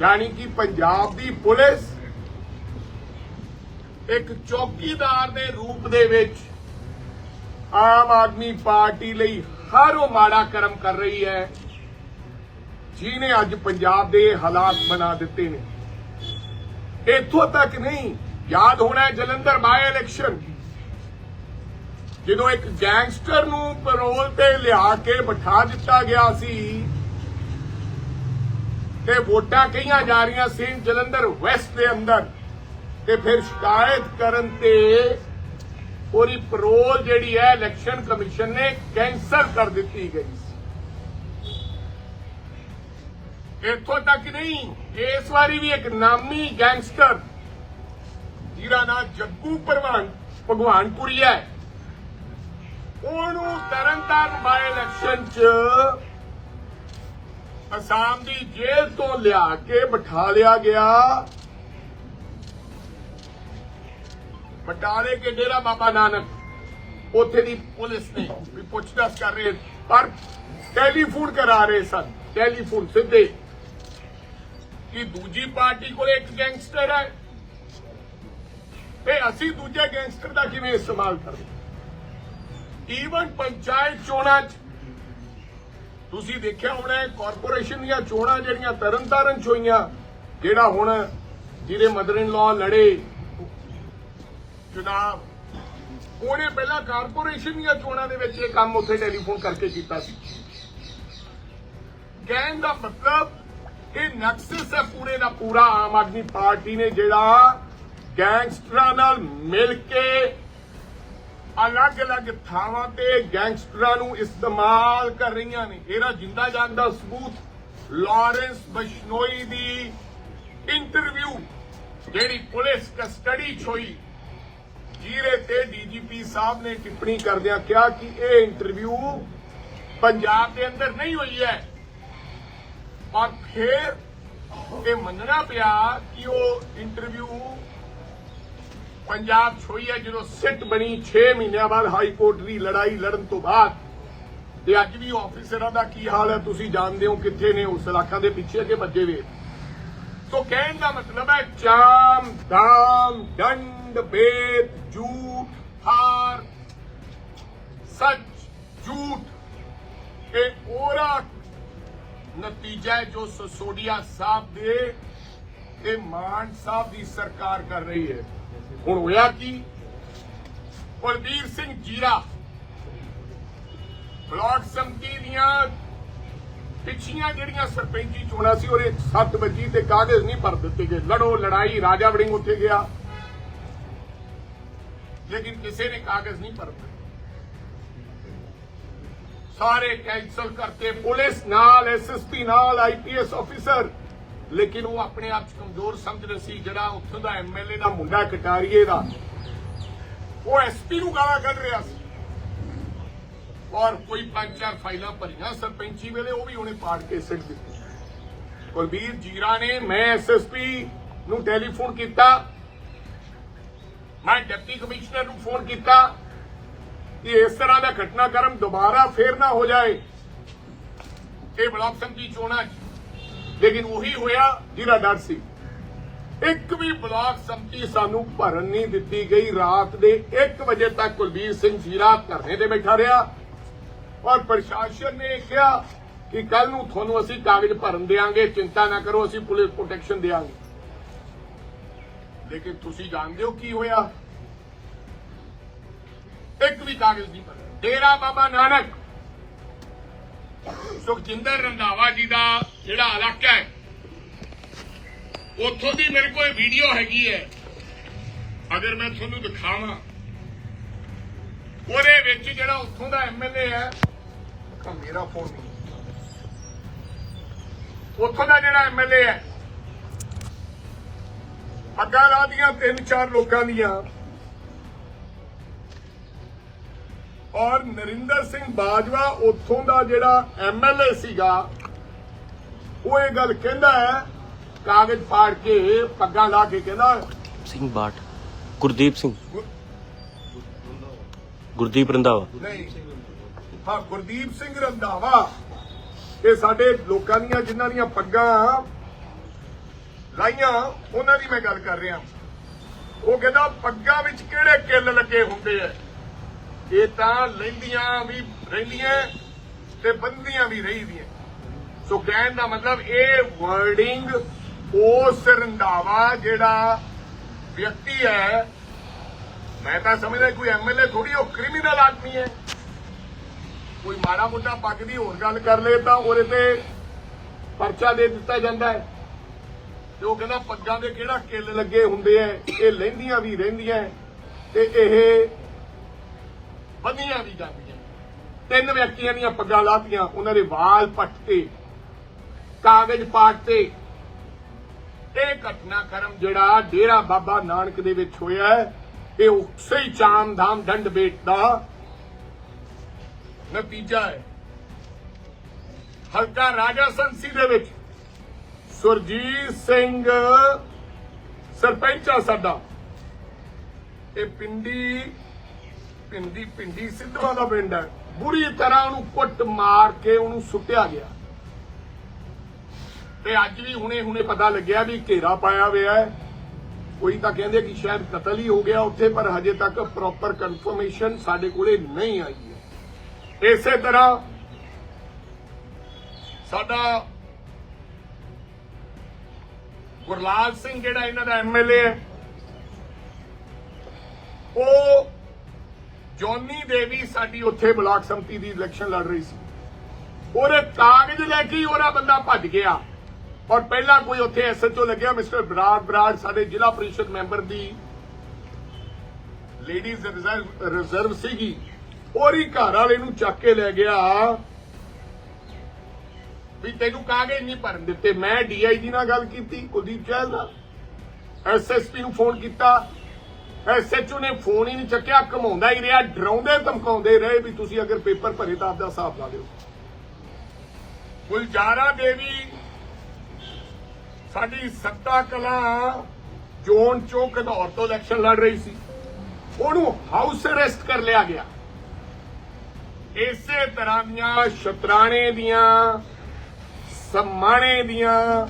ਯਾਨੀ ਕਿ ਪੰਜਾਬ ਦੀ ਪੁਲਿਸ ਇੱਕ ਚੌਕੀਦਾਰ ਦੇ ਰੂਪ ਦੇ ਵਿੱਚ ਆਮ ਆਦਮੀ ਪਾਰਟੀ ਲਈ ਹਰ ਉਹ ਮਾੜਾ ਕਰਮ ਕਰ ਰਹੀ ਹੈ, ਜਿਹਨੇ ਅੱਜ ਪੰਜਾਬ ਦੇ ਹਾਲਾਤ ਬਣਾ ਦਿੱਤੇ ਨੇ। ਇੱਥੋਂ ਤੱਕ ਨਹੀਂ, ਯਾਦ ਹੋਣਾ ਜਲੰਧਰ ਬਾਏ ਇਲੈਕਸ਼ਨ ਜਦੋਂ ਇੱਕ ਗੈਂਗਸਟਰ ਨੂੰ ਪੈਰੋਲ ਤੇ ਲਿਆ ਕੇ ਬਿਠਾ ਦਿੱਤਾ ਗਿਆ ਸੀ ਤੇ ਵੋਟਾਂ ਕਈਆਂ ਜਾ ਰਹੀਆਂ ਸੀ ਜਲੰਧਰ ਵੈਸਟ ਦੇ ਅੰਦਰ ਤੇ ਫਿਰ ਸ਼ਿਕਾਇਤ ਕਰਨ ਤੇ ਉਹਦੀ ਪੈਰੋਲ ਜਿਹੜੀ ਹੈ ਇਲੈਕਸ਼ਨ ਕਮਿਸ਼ਨ ਨੇ ਕੈਂਸਲ ਕਰ ਦਿੱਤੀ ਗਈ ਸੀ। ਇੱਥੋਂ ਤੱਕ ਨਹੀਂ, ਇਸ ਵਾਰੀ ਵੀ ਇੱਕ ਨਾਮੀ ਗੈਂਗਸਟਰ ਜਿਹਦਾ ਨਾਂ ਜੱਗੂ ਭਗਵਾਨ ਭਗਵਾਨਪੁਰੀ ਹੈ। ਉਹਨੂੰ ਤਰਨਤਾਰਨ ਬਾਈ ਇਲੈਕਸ਼ਨ 'ਚ ਅਸਾਮ ਦੀ ਜੇਲ੍ਹ ਤੋਂ ਲਿਆ ਕੇ ਬਿਠਾ ਲਿਆ ਗਿਆ। ਬਟਾਲੇ ਕੇ ਡੇਰਾ ਬਾਬਾ ਨਾਨਕ। ਉੱਥੇ ਦੀ ਪੁਲਿਸ ਨੇ ਵੀ ਪੁੱਛਤਾਛ ਕਰ ਰਹੇ ਪਰ ਟੈਲੀਫੋਨ ਕਰਾ ਰਹੇ ਸਨ। ਟੈਲੀਫੋਨ ਸਿੱਧੇ ਕਿ ਦੂਜੀ ਪਾਰਟੀ ਕੋਲ ਇੱਕ ਗੈਂਗਸਟਰ ਹੈ। ਤੇ ਅਸੀਂ ਦੂਜੇ ਗੈਂਗਸਟਰ ਦਾ ਕਿਵੇਂ ਇਸਤੇਮਾਲ ਕਰਦੇ? ਈਵਨ ਪੰਚਾਇਤ ਚੋਣਾਂ 'ਚ ਤੁਸੀਂ ਦੇਖਿਆ ਹੋਣਾ ਕਾਰਪੋਰੇਸ਼ਨ ਦੀਆਂ ਚੋਣਾਂ ਜਿਹੜੀਆਂ ਤਰਨਤਾਰਨ 'ਚ ਹੋਈਆਂ, ਜਿਹੜਾ ਹੁਣ ਜਿਹਦੇ ਮਦਰ ਇਨ ਲਾਅ ਲੜੇ, ਚੁਣਾਵ। ਉਹਨੇ ਪਹਿਲਾਂ ਕਾਰਪੋਰੇਸ਼ਨ ਦੀਆਂ ਚੋਣਾਂ ਦੇ ਵਿੱਚ ਇਹ ਕੰਮ ਉੱਥੇ ਟੈਲੀਫੋਨ ਕਰਕੇ ਕੀਤਾ ਸੀ। ਕਹਿਣ ਦਾ ਮਤਲਬ, ਇਹ ਨਕਸਸ ਹੈ ਪੂਰੇ ਦਾ ਪੂਰਾ ਆਮ ਆਦਮੀ ਪਾਰਟੀ ਨੇ ਜਿਹੜਾ ਗੈਂਗਸਟਰਾਂ ਨਾਲ ਮਿਲ ਕੇ ਅਲੱਗ-ਅਲੱਗ ਥਾਵਾਂ ਤੇ ਗੈਂਗਸਟਰਾਂ ਨੂੰ ਇਸਤੇਮਾਲ ਕਰ ਰਹੀਆਂ ਨੇ। ਇਹਦਾ ਜਿੰਦਾ ਜਾਗਦਾ ਸਬੂਤ ਲਾਰੈਂਸ ਬਸ਼ਨੋਈ ਦੀ ਇੰਟਰਵਿਊ, ਜਿਹੜੀ ਪੁਲਿਸ ਕਸਟਡੀ 'ਚ ਹੋਈ। ਜੀਰੇ ਤੇ ਡੀਜੀਪੀ ਸਾਹਿਬ ਨੇ ਟਿੱਪਣੀ ਕਰਦਿਆਂ ਕਿਹਾ ਕਿ ਇਹ ਇੰਟਰਵਿਊ ਪੰਜਾਬ ਦੇ ਅੰਦਰ ਨਹੀਂ ਹੋਈ ਹੈ। ਔਰ ਫਿਰ ਇਹ ਮੰਨਣਾ ਪਿਆ ਕਿ ਉਹ ਇੰਟਰਵਿਊ ਪੰਜਾਬ 'ਚ ਹੋਈ ਹੈ, ਜਦੋਂ ਸਿੱਟ ਬਣੀ 6 ਮਹੀਨਿਆਂ ਬਾਅਦ ਹਾਈ ਕੋਰਟ ਦੀ ਲੜਾਈ ਲੜਨ ਤੋਂ ਬਾਅਦ। ਤੇ ਅੱਜ ਵੀ ਆਫੀਸਰਾਂ ਦਾ ਕੀ ਹਾਲ ਹੈ, ਤੁਸੀਂ ਜਾਣਦੇ ਹੋ ਕਿੱਥੇ ਨੇ ਉਸ ਇਲਾਕਾ ਦੇ ਪਿੱਛੇ ਅੱਗੇ ਭੱਜੇ ਵੇ। ਸੋ ਕਹਿਣ ਦਾ ਮਤਲਬ ਹੈ, ਚਾਮ ਦਾਮ ਦੰਡ ਬੇਦ ਝੂਠ ਹਾਰ। ਸੱਚ ਝੂਠ। ਇਹ ਉਹਦਾ ਨਤੀਜਾ ਜੋ ਸਸੋਡੀਆ ਸਾਹਿਬ ਦੇ ਤੇ ਮਾਨ ਸਾਹਿਬ ਦੀ ਸਰਕਾਰ ਕਰ ਰਹੀ ਹੈ। ਹੁਣ ਹੋਇਆ ਕੀ? ਕੁਲਬੀਰ ਸਿੰਘ ਜੀਰਾ ਬਲਾਕ ਸੰਮਤੀ ਦੀਆਂ ਪਿਛੀਆਂ ਜਿਹੜੀਆਂ ਸਰਪੰਚੀ ਚੋਣਾਂ ਸੀ, ਉਹਦੇ 7 ਵਜੇ ਤੇ ਕਾਗਜ਼ ਨਹੀਂ ਭਰ ਦਿੱਤੇ ਗਏ। ਲੜੋ, ਲੜਾਈ, ਰਾਜਾ ਵੜਿੰਗ ਉੱਥੇ ਗਿਆ। ਲੇਕਿਨ ਕਿਸੇ ਨੇ ਕਾਗਜ਼ ਨਹੀਂ ਭਰਦੇ ਸਾਰੇ ਕੈਂਸਲ ਕਰਤੇ। ਪੁਲਿਸ ਨਾਲ ਐਸਐਸਪੀ ਨਾਲ ਆਈਪੀਐਸ ਆਫੀਸਰ ਲੇਕਿਨ ਉਹ ਆਪਣੇ ਆਪ 'ਚ ਕਮਜ਼ੋਰ ਸਮਝ ਸਮਝਦੇ ਸੀ, ਜਿਹੜਾ ਉੱਥੋਂ ਦਾ ਐਮਐਲਏ ਦਾ ਮੁੰਡਾ ਕਟਾਰੀਏ ਦਾ। ਉਹ ਐਸਪੀ ਨੂੰ ਗਾਲਾਂ ਕੱਢ ਰਿਹਾ ਸੀ। ਔਰ ਕੋਈ ਪੰਜ ਚਾਰ ਫਾਈਲਾਂ ਭਰੀਆਂ ਸਰਪੰਚੀ ਵੇਲੇ, ਉਹ ਵੀ ਉਹਨੇ ਪਾੜ ਕੇ ਸਿੱਟ ਦਿੱਤੀ ਕੁਲਬੀਰ ਜੀਰਾ ਨੇ ਮੈਂ ਐਸਐਸਪੀ ਨੂੰ ਟੈਲੀਫੋਨ ਕੀਤਾ। ਮੈਂ ਡਿਪਟੀ ਕਮਿਸ਼ਨਰ ਨੂੰ ਫੋਨ ਕੀਤਾ ਕਿ ਇਸ ਤਰ੍ਹਾਂ ਦਾ ਘਟਨਾਕ੍ਰਮ ਦੁਬਾਰਾ ਫੇਰ ਨਾ ਹੋ ਜਾਏ। ਇਹ ਬਲਾਕ ਸੰਮਤੀ ਚੋਣਾਂ ਲੇਕਿਨ ਉਹੀ ਹੋਇਆ ਜਿਹੜਾ ਡਰ ਸੀ। ਇੱਕ ਵੀ ਬਲਾਕ ਸੰਮਤੀ ਸਾਨੂੰ ਭਰਨ ਨਹੀਂ ਦਿੱਤੀ ਗਈ। ਰਾਤ ਦੇ 1 ਵਜੇ ਤੱਕ ਕੁਲਬੀਰ ਸਿੰਘ ਜੀਰਾ ਧਰਨੇ ਤੇ ਬੈਠਾ ਰਿਹਾ ਔਰ ਪ੍ਰਸ਼ਾਸਨ ਨੇ ਕਿਹਾ ਕਿ ਕੱਲ ਨੂੰ ਤੁਹਾਨੂੰ ਅਸੀਂ ਕਾਗਜ਼ ਭਰਨ ਦੇਾਂਗੇ ਚਿੰਤਾ ਨਾ ਕਰੋ, ਅਸੀਂ ਪੁਲਿਸ ਪ੍ਰੋਟੈਕਸ਼ਨ ਦੇਾਂਗੇ ਲੇਕਿਨ ਤੁਸੀਂ ਜਾਣਦੇ ਹੋ ਕੀ ਹੋਇਆ? ਇੱਕ ਵੀ ਕਾਗਜ਼ ਨਹੀਂ ਭਰਿਆ। ਡੇਰਾ ਬਾਬਾ ਨਾਨਕ ਸੁਖਜਿੰਦਰ ਰੰਧਾਵਾ ਜੀ ਦਾ ਜਿਹੜਾ ਇਲਾਕਾ ਹੈ, ਉੱਥੋਂ ਦੀ ਮੇਰੇ ਕੋਲ ਵੀਡੀਓ ਹੈਗੀ ਹੈ। ਅਗਰ ਮੈਂ ਤੁਹਾਨੂੰ ਦਿਖਾਵਾਂ, ਉਹਦੇ ਵਿੱਚ ਜਿਹੜਾ ਉੱਥੋਂ ਦਾ ਐਮਐਲਏ ਹੈ, ਤਾਂ ਮੇਰਾ ਫੋਨ ਨਹੀਂ ਉੱਥੋਂ ਦਾ ਜਿਹੜਾ ਐਮਐਲਏ ਹੈ ਅੱਗਾ ਲਾ ਦੀਆਂ ਤਿੰਨ ਚਾਰ ਲੋਕਾਂ ਦੀਆਂ। ਔਰ ਨਰਿੰਦਰ ਸਿੰਘ ਬਾਜਵਾ ਉੱਥੋਂ ਦਾ ਜਿਹੜਾ ਐਮਐਲਏ ਸੀਗਾ ਉਹ ਇਹ ਗੱਲ ਕਹਿੰਦਾ ਹੈ ਕਾਗਜ਼ ਪਾੜ ਕੇ ਪੱਗਾਂ ਲਾ ਕੇ ਕਹਿੰਦਾ ਸਿੰਘ ਬਾਟ ਗੁਰਦੀਪ ਸਿੰਘ। ਗੁਰਦੀਪ ਰੰਧਾਵਾ। ਨਹੀਂ। ਹਾਂ ਗੁਰਦੀਪ ਸਿੰਘ ਰੰਧਾਵਾ। ਇਹ ਸਾਡੇ ਲੋਕਾਂ ਦੀਆਂ ਜਿਨ੍ਹਾਂ ਦੀਆਂ ਪੱਗਾਂ ਲਾਈਆਂ ਉਹਨਾਂ ਦੀ ਮੈਂ ਗੱਲ ਕਰ ਰਿਹਾ। ਉਹ ਕਹਿੰਦਾ ਪੱਗਾਂ ਵਿੱਚ ਕਿਹੜੇ ਕਿੱਲ ਲੱਗੇ ਹੁੰਦੇ ਐ? ਇਹ ਤਾਂ ਲੈਂਦੀਆਂ ਵੀ ਰਹਿੰਦੀਆਂ ਤੇ ਬੰਦੀਆਂ ਵੀ ਰਹੀਦੀਆਂ ਸੋ ਕਹਿਣ ਦਾ ਮਤਲਬ ਇਹ ਵਰਡਿੰਗ ਉਸ ਰੰਧਾਵਾ ਜਿਹੜਾ ਵਿਅਕਤੀ ਹੈ, ਮੈਂ ਤਾਂ ਸਮਝਦਾ ਕੋਈ ਐਮਐਲਏ ਥੋੜੀ ਉਹ ਕ੍ਰਿਮੀਨਲ ਆਦਮੀ ਹੈ। ਕੋਈ ਮਾੜਾ ਮੋਟਾ ਪੱਗ ਦੀ ਹੋਰ ਗੱਲ ਕਰ ਲੇ ਤਾਂ ਉਹਦੇ ਤੇ ਪਰਚਾ ਦੇ ਦਿੱਤਾ ਜਾਂਦਾ ਹੈ। ਤੇ ਉਹ ਕਹਿੰਦਾ ਪੱਗਾਂ ਦੇ ਕਿਹੜਾ ਕਿੱਲ ਲੱਗੇ ਹੁੰਦੇ ਐ, ਇਹ ਲਹਿੰਦੀਆਂ ਵੀ ਰਹਿੰਦੀਆਂ ਤੇ ਇਹ ਬੰਦੀਆਂ ਵੀ ਜਾਂਦੀਆਂ ਤਿੰਨ ਵਿਅਕਤੀਆਂ ਦੀਆਂ ਪੱਗਾਂ ਲਾਤੀਆਂ, ਉਹਨਾਂ ਦੇ ਵਾਲ ਪੱਟ ਤੇ। ਕਾਗਜ਼ ਪਾਟ ਤੇ। ਇਹ ਘਟਨਾਕ੍ਰਮ ਜਿਹੜਾ ਡੇਰਾ ਬਾਬਾ ਨਾਨਕ ਦੇ ਵਿੱਚ ਹੋਇਆ ਹੈ, ਇਹ ਉਸੇ ਹੀ ਚਾਮ ਧਾਮ ਦੰਡ ਬੇਟ ਦਾ ਨਤੀਜਾ ਹੈ। ਹਲਕਾ ਰਾਜਾ ਸੰਸੀ ਦੇ ਵਿੱਚ ਸੁਰਜੀਤ ਸਿੰਘ ਸਰਪੰਚ ਆ ਸਾਡਾ। ਇਹ ਪਿੰਡੀ ਪਿੰਡੀ ਪਿੰਡੀ ਸਿੱਧਵਾ ਦਾ ਪਿੰਡ ਹੈ। ਬੁਰੀ ਤਰ੍ਹਾਂ ਉਹਨੂੰ ਕੁੱਟ ਮਾਰ ਕੇ ਉਹਨੂੰ ਸੁੱਟਿਆ ਗਿਆ। ਤੇ ਅੱਜ ਵੀ ਹੁਣੇ ਹੁਣੇ ਪਤਾ ਲੱਗਿਆ ਵੀ ਘੇਰਾ ਪਾਇਆ ਹੋਇਆ ਹੈ। ਕੋਈ ਤਾਂ ਕਹਿੰਦੇ ਕਿ ਸ਼ਾਇਦ ਕਤਲ ਹੀ ਹੋ ਗਿਆ ਉੱਥੇ, ਪਰ ਹਜੇ ਤੱਕ ਪ੍ਰੋਪਰ ਕਨਫਰਮੇਸ਼ਨ ਸਾਡੇ ਕੋਲੇ ਨਹੀਂ ਆਈ ਹੈ। ਇਸੇ ਤਰ੍ਹਾਂ ਸਾਡਾ ਗੁਰਲਾਲ ਸਿੰਘ ਜਿਹੜਾ ਇਹਨਾਂ ਦਾ ਐਮਐਲਏ ਹੈ, ਉਹ ਜੋਨੀ ਦੇਵੀ ਸਾਡੀ ਉੱਥੇ ਬਲਾਕ ਸੰਮਤੀ ਦੀ ਇਲੈਕਸ਼ਨ ਲੜ ਰਹੀ ਸੀ। ਉਹਦੇ ਕਾਗਜ਼ ਲੈ ਕੇ ਹੀ ਉਹਦਾ ਬੰਦਾ ਭੱਜ ਗਿਆ। ਔਰ ਪਹਿਲਾਂ ਕੋਈ ਉੱਥੇ ਐਸਐਚਓ ਲੱਗਿਆ ਮਿਸਟਰ ਬਰਾੜ ਬਰਾੜ ਸਾਡੇ ਜ਼ਿਲ੍ਹਾ ਪ੍ਰੀਸ਼ਦ ਮੈਂਬਰ ਦੀ। ਲੇਡੀਜ਼ ਰਿਜ਼ਰਵ ਰਿਜ਼ਰਵ ਸੀਗੀ। ਉਹਦੀ ਘਰ ਵਾਲੇ ਨੂੰ ਚੱਕ ਕੇ ਲੈ ਗਿਆ। ਵੀ ਤੈਨੂੰ ਕਾਗਜ਼ ਨਹੀਂ ਭਰਨ ਦਿੱਤੇ। ਮੈਂ ਡੀਆਈਜੀ ਨਾਲ ਗੱਲ ਕੀਤੀ, ਕੁਲਦੀਪ ਚਹਿਲ ਦਾ ਐਸਐਸਪੀ ਨੂੰ ਫੋਨ ਕੀਤਾ। ਐਸਐਚਓ ਨੇ ਫੋਨ ਹੀ ਨਹੀਂ ਚੱਕਿਆ, ਘਮਾਉਂਦਾ ਹੀ ਰਿਹਾ, ਡਰਾਉਂਦੇ, ਧਮਕਾਉਂਦੇ ਰਹੇ ਵੀ ਤੁਸੀਂ ਅਗਰ ਪੇਪਰ ਭਰੇ ਤਾਂ ਆਪਦਾ ਹਿਸਾਬ ਲਾ ਦਿਓ। ਗੁਲਜ਼ਾਰਾ ਦੇਵੀ ਸਾਡੀ ਸੱਤਾ ਕਲਾ ਜ਼ੋਨ ਚੋਂ ਘਨੌਰ ਤੋਂ ਇਲੈਕਸ਼ਨ ਲੜ ਰਹੀ ਸੀ। ਉਹਨੂੰ ਹਾਊਸ ਅਰੈਸਟ ਕਰ ਲਿਆ ਗਿਆ। ਇਸੇ ਤਰ੍ਹਾਂ ਦੀਆਂ ਸ਼ਤਰਾਣੇ ਦੀਆਂ, ਸਮਾਣੇ ਦੀਆਂ,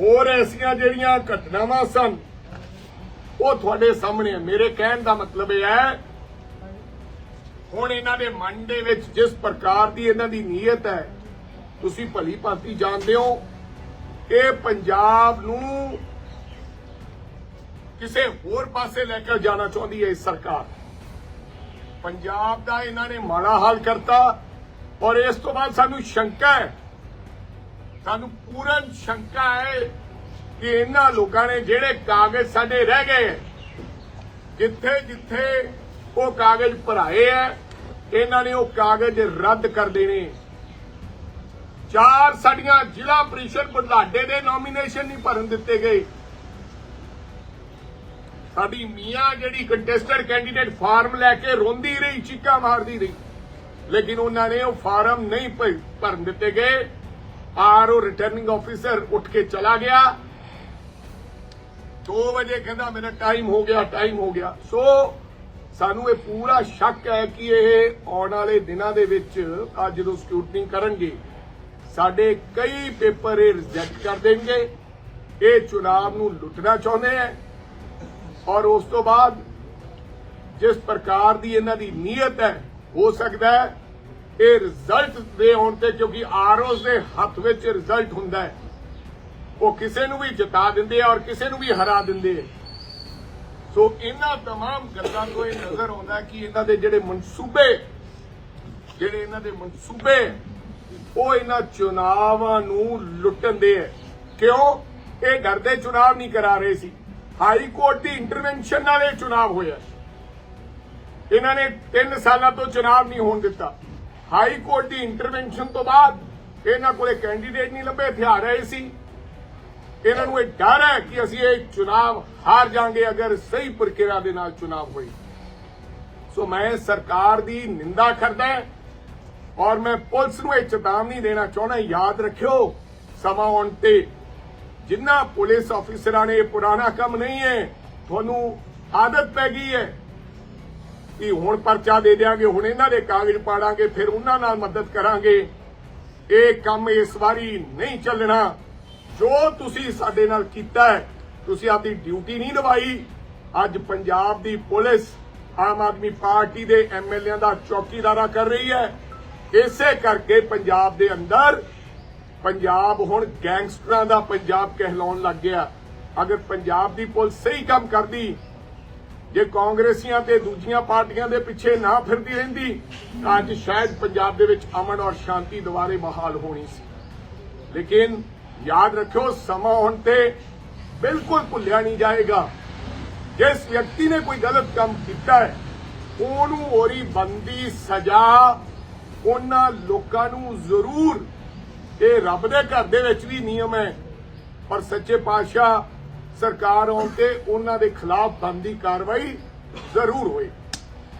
ਹੋਰ ਐਸੀਆਂ ਜਿਹੜੀਆਂ ਘਟਨਾਵਾਂ ਸਨ, ਉਹ ਤੁਹਾਡੇ ਸਾਹਮਣੇ ਹੈ ਮੇਰੇ ਕਹਿਣ ਦਾ ਮਤਲਬ ਇਹ ਹੈ, ਹੁਣ ਇਹਨਾਂ ਦੇ ਮਨ ਦੇ ਵਿੱਚ ਜਿਸ ਪ੍ਰਕਾਰ ਦੀ ਇਹਨਾਂ ਦੀ ਨੀਅਤ ਹੈ, ਤੁਸੀਂ ਭਲੀ ਭਾਂਤੀ ਜਾਣਦੇ ਹੋ। ਇਹ ਪੰਜਾਬ ਨੂੰ ਕਿਸੇ ਹੋਰ ਪਾਸੇ ਲੈ ਕੇ ਜਾਣਾ ਚਾਹੁੰਦੀ ਹੈ ਇਹ ਸਰਕਾਰ। ਪੰਜਾਬ ਦਾ ਇਹਨਾਂ ਨੇ ਮਾੜਾ ਹਾਲ ਕਰਤਾ ਔਰ ਇਸ ਤੋਂ ਬਾਅਦ ਸਾਨੂੰ ਸ਼ੰਕਾ ਹੈ। ਸਾਨੂੰ ਪੂਰਨ ਸ਼ੰਕਾ ਹੈ ਕਿ ਇਹਨਾਂ ਲੋਕਾਂ ਨੇ ਜਿਹੜੇ ਕਾਗਜ਼ ਸਾਡੇ ਰਹਿ ਗਏ ਜਿੱਥੇ ਜਿੱਥੇ ਉਹ ਕਾਗਜ਼ ਭਰਾਏ ਹੈ, ਇਹਨਾਂ ਨੇ ਉਹ ਕਾਗਜ਼ ਰੱਦ ਕਰ ਦੇਣੇ ਚਾਰ ਸਾਡੀਆਂ ਜ਼ਿਲ੍ਹਾ ਪ੍ਰੀਸ਼ਦ ਬੁਢਲਾਡੇ ਦੇ ਨੋਮੀਨੇਸ਼ਨ ਨਹੀਂ ਭਰਨ ਦਿੱਤੇ ਗਏ। ਸਾਡੀ ਮੀਆਂ ਜਿਹੜੀ ਕੰਟੈਸਟਡ ਕੈਂਡੀਡੇਟ ਫਾਰਮ ਲੈ ਕੇ ਰੋਂਦੀ ਰਹੀ, ਚੀਕਾਂ ਮਾਰਦੀ ਰਹੀ। ਲੇਕਿਨ ਉਹਨਾਂ ਨੇ ਉਹ ਫਾਰਮ ਨਹੀਂ ਭਰਨ ਦਿੱਤੇ ਗਏ। ਆਰਓ ਰਿਟਰਨਿੰਗ ਆਫੀਸਰ ਉੱਠ ਕੇ ਚਲਾ ਗਿਆ। 2 ਵਜੇ ਕਹਿੰਦਾ, ਮੇਰਾ ਟਾਈਮ ਹੋ ਗਿਆ ਟਾਈਮ ਹੋ ਗਿਆ। ਸੋ ਸਾਨੂੰ ਇਹ ਪੂਰਾ ਸ਼ੱਕ ਹੈ ਕਿ ਇਹ ਆਉਣ ਵਾਲੇ ਦਿਨਾਂ ਦੇ ਵਿੱਚ ਅੱਜ ਜਦੋਂ ਸਕੂਟਨਿੰਗ ਕਰਨਗੇ ਸਾਡੇ ਕਈ ਪੇਪਰ ਇਹ ਰਿਜੈਕਟ ਕਰ ਦੇਣਗੇ ਇਹ ਚੁਣਾਵ ਨੂੰ ਲੁੱਟਣਾ ਚਾਹੁੰਦੇ ਹੈ ਔਰ ਉਸ ਤੋਂ ਬਾਅਦ ਜਿਸ ਪ੍ਰਕਾਰ ਦੀ ਇਹਨਾਂ ਦੀ ਨੀਅਤ ਹੈ ਹੋ ਸਕਦਾ ਹੈ ਇਹ ਰਿਜ਼ਲਟ ਦੇ ਆਉਣ ਤੇ ਕਿਉਂਕਿ ਆਰਓਸ ਦੇ ਹੱਥ ਵਿੱਚ ਰਿਜ਼ਲਟ ਹੁੰਦਾ ਹੈ ਉਹ ਕਿਸੇ ਨੂੰ ਵੀ ਜਿਤਾ ਦਿੰਦੇ ਆ ਔਰ ਕਿਸੇ ਨੂੰ ਵੀ ਹਰਾ ਦਿੰਦੇ ਆ ਸੋ ਇਹਨਾਂ तमाम ਗੱਲਾਂ ਤੋਂ ਇਹ ਨਜ਼ਰ ਆਉਂਦਾ ਕਿ ਇਹਨਾਂ ਦੇ ਜਿਹੜੇ ਮਨਸੂਬੇ ਜਿਹੜੇ ਇਹਨਾਂ ਦੇ ਮਨਸੂਬੇ ਉਹ ਇਹਨਾਂ ਚੁਣਾਵਾਂ ਨੂੰ ਲੁੱਟਣ ਦੇ ਹੈ। ਕਿਉਂ? ਇਹ ਡਰਦੇ ਚੁਣਾਵ ਨਹੀਂ ਕਰਾ ਰਹੇ ਸੀ। ਹਾਈ ਕੋਰਟ ਦੀ ਇੰਟਰਵੈਂਸ਼ਨ ਨਾਲ ਇਹ ਚੁਣਾਵ ਹੋਇਆ ਇਹਨਾਂ ਨੇ 3 ਸਾਲਾਂ ਤੋਂ ਚੁਣਾਵ ਨਹੀਂ ਹੋਣ ਦਿੱਤਾ। ਹਾਈ ਕੋਰਟ ਦੀ ਇੰਟਰਵੈਂਸ਼ਨ ਤੋਂ ਬਾਅਦ ਇਹਨਾਂ ਕੋਲੇ ਕੈਂਡੀਡੇਟ ਨਹੀਂ ਲੱਭੇ, ਹਥਿਆਰ ਰਹੇ ਸੀ। ਇਹਨਾਂ ਨੂੰ ਇਹ ਡਰ ਹੈ ਕਿ ਅਸੀਂ ਇਹ ਚੁਣਾਵ ਹਾਰ ਜਾਾਂਗੇ ਅਗਰ ਸਹੀ ਪ੍ਰਕਿਰਿਆ ਦੇ ਨਾਲ ਚੁਣਾਵ ਹੋਈ ਸੋ ਮੈਂ ਸਰਕਾਰ ਦੀ ਨਿੰਦਾ ਕਰਦਾ ਹਾਂ ਔਰ ਮੈਂ ਪੁਲਿਸ ਨੂੰ ਇਹ ਚੇਤਾਵਨੀ ਦੇਣਾ ਚਾਹੁੰਦਾ, ਯਾਦ ਰੱਖਿਓ, ਸਮਾਂ ਆਉਣ ਤੇ ਜਿੰਨਾ ਪੁਲਿਸ ਅਫੀਸਰਾਂ ਨੇ ਪੁਰਾਣਾ ਕੰਮ ਨਹੀਂ ਹੈ, ਤੁਹਾਨੂੰ ਆਦਤ ਪੈ ਗਈ ਹੈ ਕਿ ਹੁਣ ਪਰਚਾ ਦੇ ਦਿਆਂਗੇ, ਹੁਣ ਇਹਨਾਂ ਦੇ ਕਾਗਜ਼ ਪਾੜਾਂਗੇ, ਫਿਰ ਉਹਨਾਂ ਨਾਲ ਮਦਦ ਕਰਾਂਗੇ। ਇਹ ਕੰਮ ਇਸ ਵਾਰੀ ਨਹੀਂ ਚੱਲਣਾ। ਜੋ ਤੁਸੀਂ ਸਾਡੇ ਨਾਲ ਕੀਤਾ ਹੈ, ਤੁਸੀਂ ਆਪਦੀ ਡਿਊਟੀ ਨਹੀਂ ਨਿਭਾਈ। ਅੱਜ ਪੰਜਾਬ ਦੀ ਪੁਲਿਸ ਆਮ ਆਦਮੀ ਪਾਰਟੀ ਦੇ ਐਮਐਲਏਆਂ ਦਾ ਚੌਕੀਦਾਰਾ ਕਰ ਰਹੀ ਹੈ। ਇਸੇ ਕਰਕੇ ਪੰਜਾਬ ਦੇ ਅੰਦਰ ਪੰਜਾਬ ਹੁਣ ਗੈਂਗਸਟਰਾਂ ਦਾ ਪੰਜਾਬ ਕਹਿਲਾਉਣ ਲੱਗ ਗਿਆ। ਅਗਰ ਪੰਜਾਬ ਦੀ ਪੁਲਿਸ ਸਹੀ ਕੰਮ ਕਰਦੀ, ਜੇ ਕਾਂਗਰਸੀਆਂ ਤੇ ਦੂਜੀਆਂ ਪਾਰਟੀਆਂ ਦੇ ਪਿੱਛੇ ਨਾ ਫਿਰਦੀ ਰਹਿੰਦੀ, ਤਾਂ ਅੱਜ ਸ਼ਾਇਦ ਪੰਜਾਬ ਦੇ ਵਿੱਚ ਅਮਨ ਔਰ ਸ਼ਾਂਤੀ ਦੁਬਾਰੇ ਬਹਾਲ ਹੋਣੀ ਸੀ। ਲੇਕਿਨ ਯਾਦ ਰੱਖਿਓ, ਸਮਾਂ ਹੁਣ ਤੇ ਬਿਲਕੁਲ ਭੁੱਲਿਆ ਨਹੀਂ ਜਾਏਗਾ। ਜਿਸ ਵਿਅਕਤੀ ਨੇ ਕੋਈ ਗਲਤ ਕੰਮ ਕੀਤਾ ਹੈ, ਉਹਨੂੰ ਹੋਰੀ ਬੰਦੀ ਸਜ਼ਾ ਉਹਨਾਂ ਲੋਕਾਂ ਨੂੰ ਜ਼ਰੂਰ ਇਹ ਰੱਬ ਦੇ ਘਰ ਦੇ ਵਿੱਚ ਵੀ ਨਿਯਮ ਹੈ। ਪਰ ਸੱਚੇ ਪਾਤਸ਼ਾਹ ਸਰਕਾਰ ਆਉਣ ਤੇ ਉਹਨਾਂ ਦੇ ਖਿਲਾਫ ਬੰਦੀ ਕਾਰਵਾਈ ਜ਼ਰੂਰ ਹੋਏ।